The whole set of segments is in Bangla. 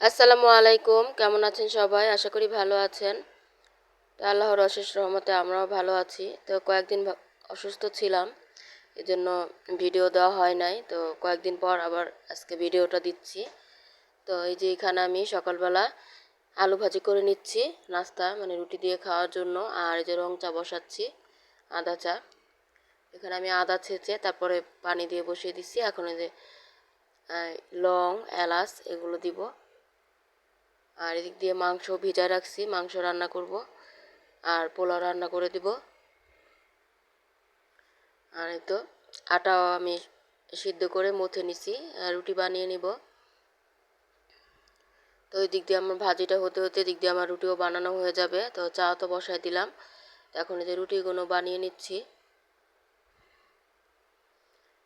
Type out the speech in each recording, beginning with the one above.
আসসালামু আলাইকুম, কেমন আছেন সবাই? আশা করি ভালো আছেন। আল্লাহর অশেষ রহমতে আমরাও ভালো আছি। তো কয়েকদিন অসুস্থ ছিলাম, এজন্য ভিডিও দেওয়া হয় নাই। তো কয়েকদিন পর আবার আজকে ভিডিওটা দিচ্ছি। তো এই যে এখানে আমি সকালবেলা আলু ভাজি করে নিচ্ছি, নাস্তা মানে রুটি দিয়ে খাওয়ার জন্য। আর এই যে রং চা বসাচ্ছি, আদা চা। এখানে আমি আদা ছেঁচে তারপরে পানি দিয়ে বসিয়ে দিচ্ছি। এখন এই যে লং, এলাচ এগুলো দিব। আর এদিক দিয়ে মাংস ভিজা রাখছি, মাংস রান্না করব। আর পোলাও রান্না করে দিব। আর এই তো আটাও আমি সিদ্ধ করে মুথে নিছি, আর রুটি বানিয়ে নিব। তো ওই দিক দিয়ে আমার ভাজিটা হতে হতে দিক দিয়ে আমার রুটিও বানানো হয়ে যাবে। তো চা তো বসাই দিলাম। এখন এই যে রুটিগুলো বানিয়ে নিচ্ছি।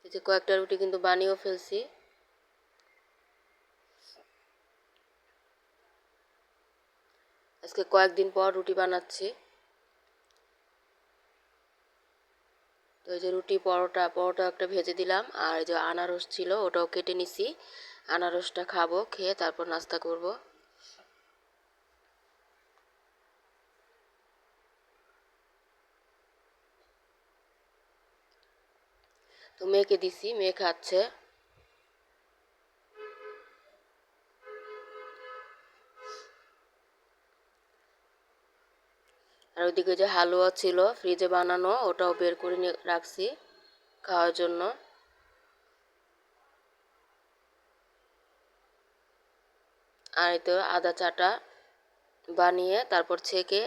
এই যে কয়েকটা রুটি কিন্তু বানিয়েও ফেলছি। আজকে কয়েকদিন পর রুটি বানাচ্ছি। তো এই যে রুটি পরোটা পরোটা একটা ভেজে দিলাম, আর এই যে আনারস ছিল ওটাও কেটে নিছি। আনারসটা খাব, খেয়ে তারপর নাস্তা করব। তো মেয়েকে দিছি, মেয়ে খাচ্ছে। আর ওইদিকে যে হালুয়া ছিল ফ্রিজে বানানো, ওটাও বের করে রাখছি খাওয়ার জন্য। আর তো আদা চাটা বানিয়ে তারপর ছেঁকে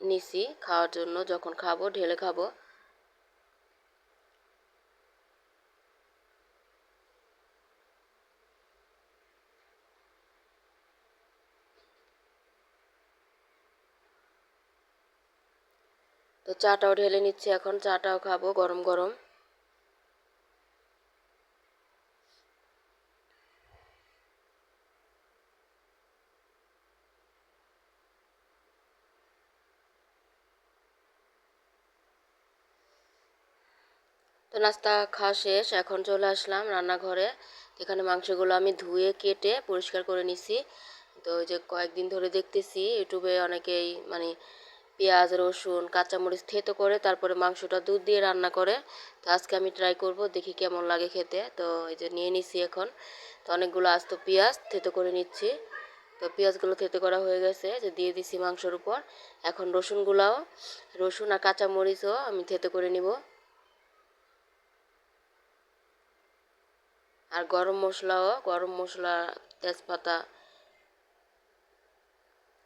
নিছি খাওয়ার জন্য। যখন খাব, ঢেলে খাব। তো চাটাও ঢেলে নিচ্ছি এখন, চাটাও খাব গরম গরম। তো নাস্তা খাওয়া শেষ, এখন চলে আসলাম রান্নাঘরে। এখানে মাংসগুলো আমি ধুয়ে, কেটে পরিষ্কার করে নিছি। তো যে কয়েকদিন ধরে দেখতেছি, ইউটিউবে অনেকেই মানে পেঁয়াজ, রসুন, কাঁচামরিচ থেতো করে তারপরে মাংসটা দুধ দিয়ে রান্না করে। তো আজকে আমি ট্রাই করব, দেখি কেমন লাগে খেতে। তো এই যে নিয়ে নিছি এখন। তো অনেকগুলো আস্ত পেঁয়াজ থেতো করে নিচ্ছি। তো পেঁয়াজগুলো থেতো করা হয়ে গেছে যে দিয়ে দিছি মাংসর উপর। এখন রসুনগুলাও, রসুন আর কাঁচামরিচও আমি থেতো করে নিব। আর গরম মশলাও, গরম মশলা, তেজপাতা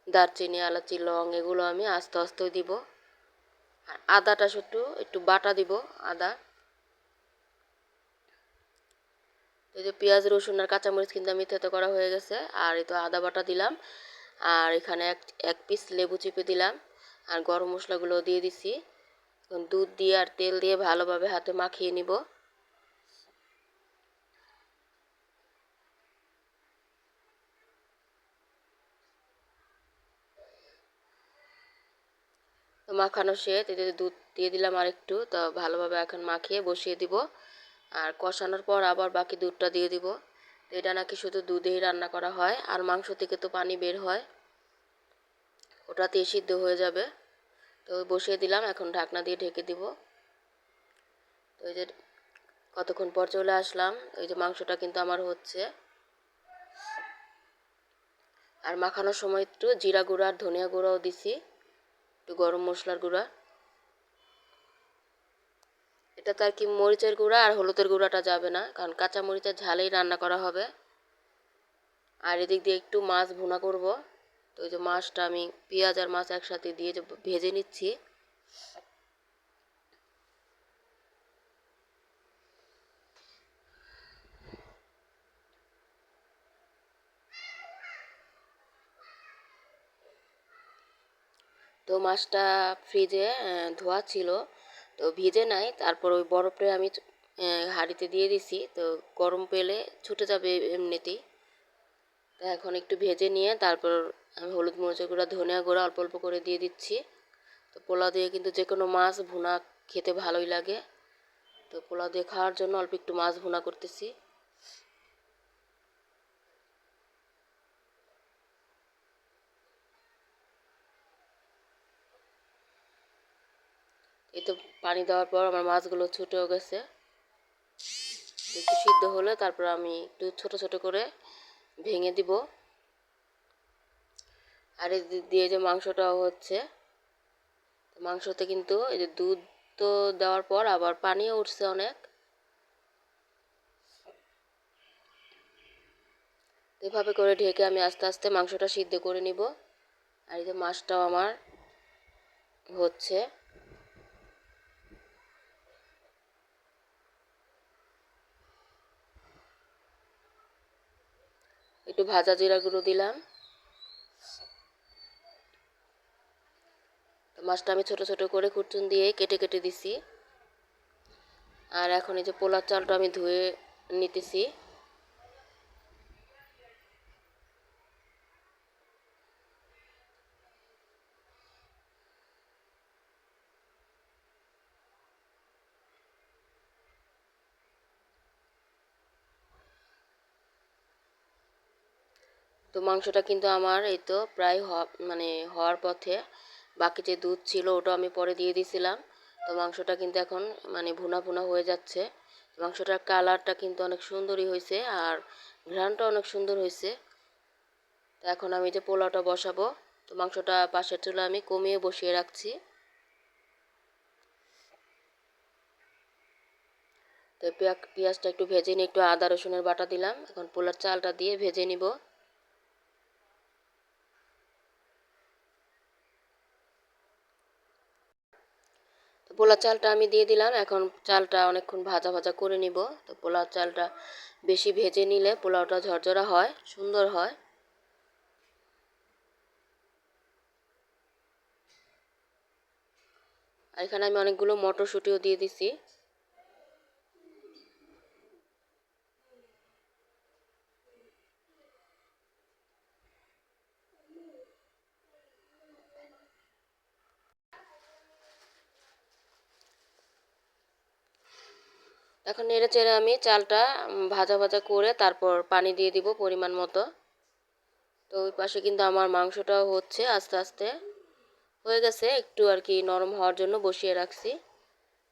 দারচিনি, এলাচি, লং এগুলো আমি আস্তে আস্তে দিব। আর আদাটা শুধু একটু বাটা দিব, আদা। এই যে পেঁয়াজ, রসুন আর কাঁচামরিচ কিন্তু আমি থেতো করা হয়ে গেছে, আর এই তো আদা বাটা দিলাম। আর এখানে এক এক পিস লেবু চিপে দিলাম, আর গরম মশলাগুলো দিয়ে দিছি। দুধ দিয়ে আর তেল দিয়ে ভালোভাবে হাতে মাখিয়ে নিব। মাখানো শেষ এতে দুধ দিয়ে দিলাম আর একটু তো ভালোভাবে এখন মাখিয়ে বসিয়ে দিব। আর কষানোর পর আবার বাকি দুধটা দিয়ে দিব। এটা নাকি শুধু দুধেই রান্না করা হয়, আর মাংস থেকে তো পানি বের হয়। ওটাতে সিদ্ধ হয়ে যাবে। তো বসিয়ে দিলাম, এখন ঢাকনা দিয়ে ঢেকে দিব। তো এই যে কতক্ষণ পর চলে আসলাম, এই যে মাংসটা কিন্তু আমার হচ্ছে। আর মাখানোর সময় একটু জিরা গুঁড়া আর ধনিয়া গুঁড়াও দিছি। একটু গরম মশলার গুঁড়া। এটা তো আর কি মরিচের গুঁড়া আর হলুদের গুঁড়াটা যাবে না, কারণ কাঁচা মরিচের ঝালেই রান্না করা হবে। আর এদিক দিয়ে একটু মাছ ভুনা করব। তো ওই যে মাছটা আমি পেঁয়াজ আর মাছ একসাথে দিয়ে ভেজে নিচ্ছি। তো মাছটা ফ্রিজে ধোয়া ছিল। তো ভিজে নাই, তারপর ওই বরফে আমি হাঁড়িতে দিয়ে দিছি। তো গরম পেলে ছুটে যাবে এমনিতেই। তো এখন একটু ভেজে নিয়ে তারপর আমি হলুদ মরিচের গুঁড়া, ধনিয়া গুঁড়া অল্প অল্প করে দিয়ে দিচ্ছি। তো পোলাও দিয়ে কিন্তু যে কোনো মাছ ভুনা খেতে ভালোই লাগে। তো পোলাও দিয়ে খাওয়ার জন্য অল্প একটু মাছ ভুনা করতেছি। পানি দেওয়ার পর আমার মাছগুলো ছুটেও গেছে। একটু সিদ্ধ হলে তারপর আমি একটু ছোট ছোট করে ভেঙে দিব। আর এই দিয়ে যে মাংসটাও হচ্ছে, মাংসতে কিন্তু এই যে দুধ তো দেওয়ার পর আবার পানিও উঠছে অনেক। এভাবে করে ঢেকে আমি আস্তে আস্তে মাংসটা সিদ্ধ করে নিব। আর এই যে মাছটাও আমার হচ্ছে। একটু ভাজা জিরা গুঁড়ো দিলাম মাছটা আমি ছোট ছোট করে কুচুন দিয়ে কেটে কেটে দিছি। আর এখন এই যে পোলার চালটা আমি ধুয়ে নিতেছি। তো মাংসটা কিন্তু আমার এই তো প্রায় মানে হওয়ার পথে বাকি যে দুধ ছিল ওটা আমি পরে দিয়ে দিয়েছিলাম তো মাংসটা কিন্তু এখন মানে ভুনা ভুনা হয়ে যাচ্ছে। মাংসটার কালারটা কিন্তু অনেক সুন্দরই হয়েছে আর ঘ্রানটা অনেক সুন্দর হয়েছে। তো এখন আমি যে পোলাওটা বসাবো, তো মাংসটা পাশের চুলে আমি কমিয়ে বসিয়ে রাখছি। তো পেঁয়াজটা একটু ভেজে নিয়ে একটু আদা, রসুনের বাটা দিলাম। এখন পোলার চালটা দিয়ে ভেজে নিব। পোলা চালটা আমি দিয়ে দিলাম। এখন চালটা অনেকক্ষণ ভাজা ভাজা করে নিব। তো পোলা চালটা বেশি ভেজে নিলে পোলাওটা ঝরঝরা হয়, সুন্দর হয়। আর এখানে আমি অনেকগুলো মটরশুঁটিও দিয়ে দিছি। এখন চেড়ে আমি চালটা ভাজা ভাজা করে তারপর পানি দিয়ে দিব পরিমাণ মতো। তো ওই পাশে কিন্তু আমার মাংসটাও হচ্ছে আস্তে আস্তে। হয়ে গেছে, একটু আর কি নরম হওয়ার জন্য বসিয়ে রাখছি,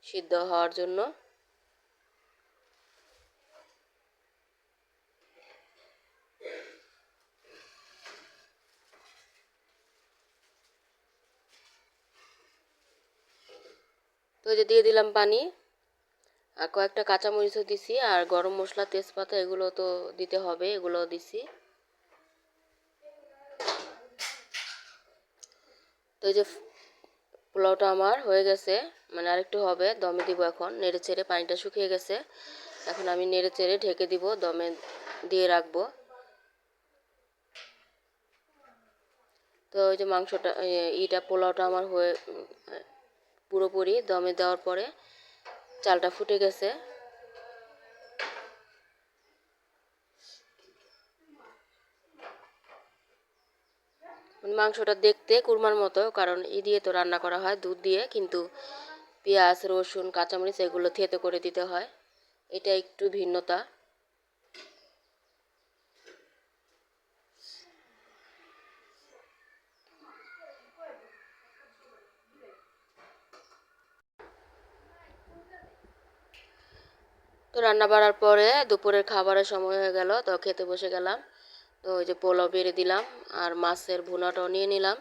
সিদ্ধ হওয়ার জন্য। তো যে দিয়ে দিলাম পানি। আর কয়েকটা কাঁচামরিচও দিছি, আর গরম মশলা, তেজপাতা এগুলো তো দিতে হবে এগুলো দিছি। তো এই যে পোলাওটা আমার হয়ে গেছে মানে আরেকটু হবে, দমে দিব এখন, নেড়ে চেড়ে পানিটা শুকিয়ে গেছে। এখন আমি নেড়ে চেড়ে ঢেকে দিব, দমে দিয়ে রাখব। তো ওই যে মাংসটা ইটা পোলাওটা আমার হয়ে, পুরোপুরি দমে দেওয়ার পরে চালটা ফুটে গেছে। মানে মাংসটা দেখতে কুরমার মতো, কারণ ই দিয়ে তো রান্না করা হয়, দুধ দিয়ে, কিন্তু পেঁয়াজ, রসুন, কাঁচামরিচ, এগুলো থেতে করে দিতে হয়। এটা একটু ভিন্নতা। তো রান্না বাড়ার পরে দুপুরের খাবারের সময় হয়ে গেল, তো খেতে বসে গেলাম। তো ওই যে পোলাও বেড়ে দিলাম আর মাছের ভুনাটাও নিয়ে নিলাম।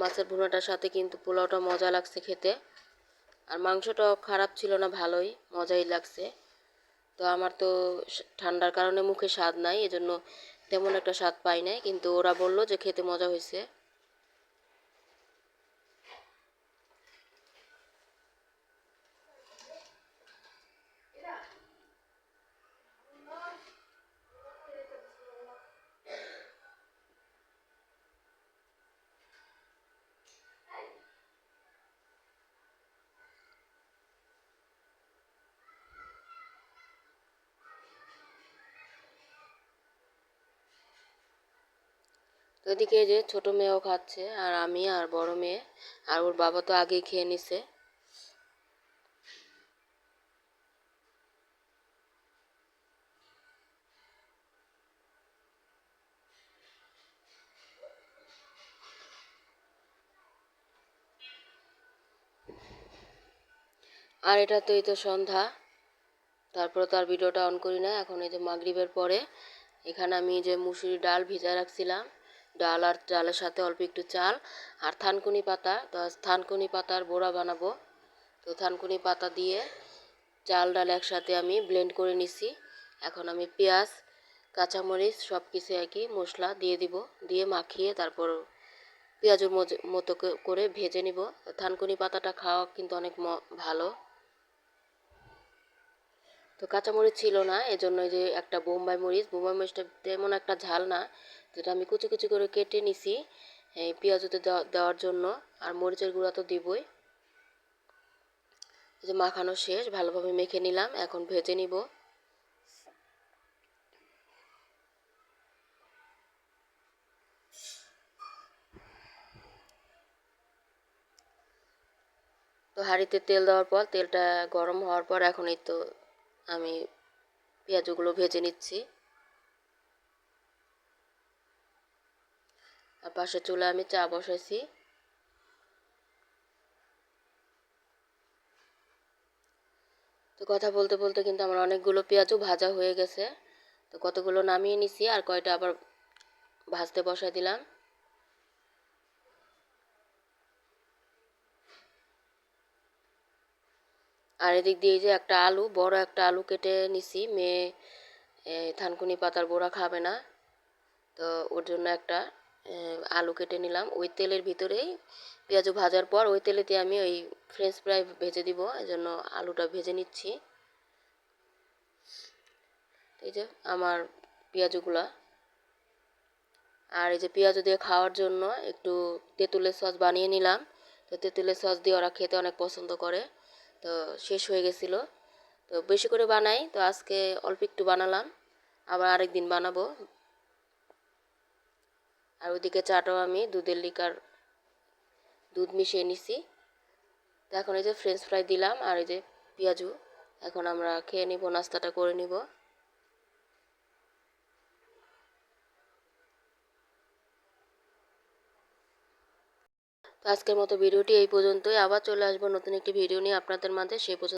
মাছের ভুনাটার সাথে কিন্তু পোলাওটা মজা লাগছে খেতে। আর মাংসটাও খারাপ ছিল না, ভালোই, মজাই লাগছে। তো আমার তো ঠান্ডার কারণে মুখে স্বাদ নাই, এজন্য তেমন একটা স্বাদ পাই নাই। কিন্তু ওরা বলল যে খেতে মজা হয়েছে এদিকে যে ছোট মেয়েও খাচ্ছে, আর আমি আর বড় মেয়ে, আর ওর বাবা তো আগেই খেয়ে নিছে। আর এটা তো এই তো সন্ধ্যা, তারপর তার ভিডিওটা অন করি না। এখন এই যে মাগরিবের পরে, এখানে আমি যে মুসুরি ডাল ভিজা রাখছিলাম। ডাল আর ডালের সাথে অল্প একটু চাল আর থানকুনি পাতা। তো থানকুনি পাতার বড়া বানাবো। তো থানকুনি পাতা দিয়ে চাল ডাল একসাথে আমি ব্লেন্ড করে নিছি। এখন আমি পেঁয়াজ, কাঁচামরিচ সব কিছু একই মশলা দিয়ে দিব। দিয়ে মাখিয়ে তারপর পেঁয়াজের মতো করে ভেজে নিব। থানকুনি পাতাটা খাওয়া কিন্তু অনেক ভালো। তো কাঁচামরিচ ছিল না, এজন্য যে একটা বোম্বাই মরিচ, বোম্বাই মরিচটা তেমন একটা ঝাল না। যেটা আমি কুচি কুচি করে কেটে নিছি, এই পেঁয়াজতে দেওয়ার জন্য, আর মরিচের গুঁড়া তো দিবই। যে মাখানো শেষ, ভালোভাবে মেখে নিলাম, এখন ভেজে নিব। তো হাঁড়িতে তেল দেওয়ার পর, তেলটা গরম হওয়ার পর এখন এই তো আমি পেঁয়াজগুলো ভেজে নিচ্ছি। আর পাশে চুলে আমি চা বসাইছি। তো কথা বলতে বলতে কিন্তু আমার অনেকগুলো পেঁয়াজও ভাজা হয়ে গেছে। তো কতগুলো নামিয়ে নিছি আর কয়টা আবার ভাজতে বসাই দিলাম। আর এদিক দিয়ে যে একটা আলু, বড় একটা আলু কেটে নিছি। মেয়ে থানকুনি পাতার বোড়া খাবে না। তো ওর জন্য একটা আলু কেটে নিলাম। ওই তেলের ভিতরেই পেঁয়াজ ভাজার পর ওই তেলেতে আমি ওই ফ্রেঞ্চ ফ্রাই ভেজে দিব। এই জন্য আলুটা ভেজে নিচ্ছি। এই যে আমার পেঁয়াজগুলা। আর এই যে পেঁয়াজ দিয়ে খাওয়ার জন্য একটু তেঁতুলের সস বানিয়ে নিলাম। তো তেঁতুলের সস দিয়ে ওরা খেতে অনেক পছন্দ করে। তো শেষ হয়ে গেছিল। তো বেশি করে বানাই। তো আজকে অল্প একটু বানালাম। আবার আরেক দিন বানাবো। আর ওইদিকে চাটাও আমি, দুধের লিকার দুধ মিশিয়ে নিছি। তো এখন এই যে ফ্রেঞ্চ ফ্রাই দিলাম আর এই যে পেঁয়াজু, এখন আমরা খেয়ে নিব, নাস্তাটা করে নিব। তো আজকের মতো ভিডিওটি এই পর্যন্তই, আবার চলে আসব নতুন একটি ভিডিও নিয়ে আপনাদের মাঝে, সে পর্যন্ত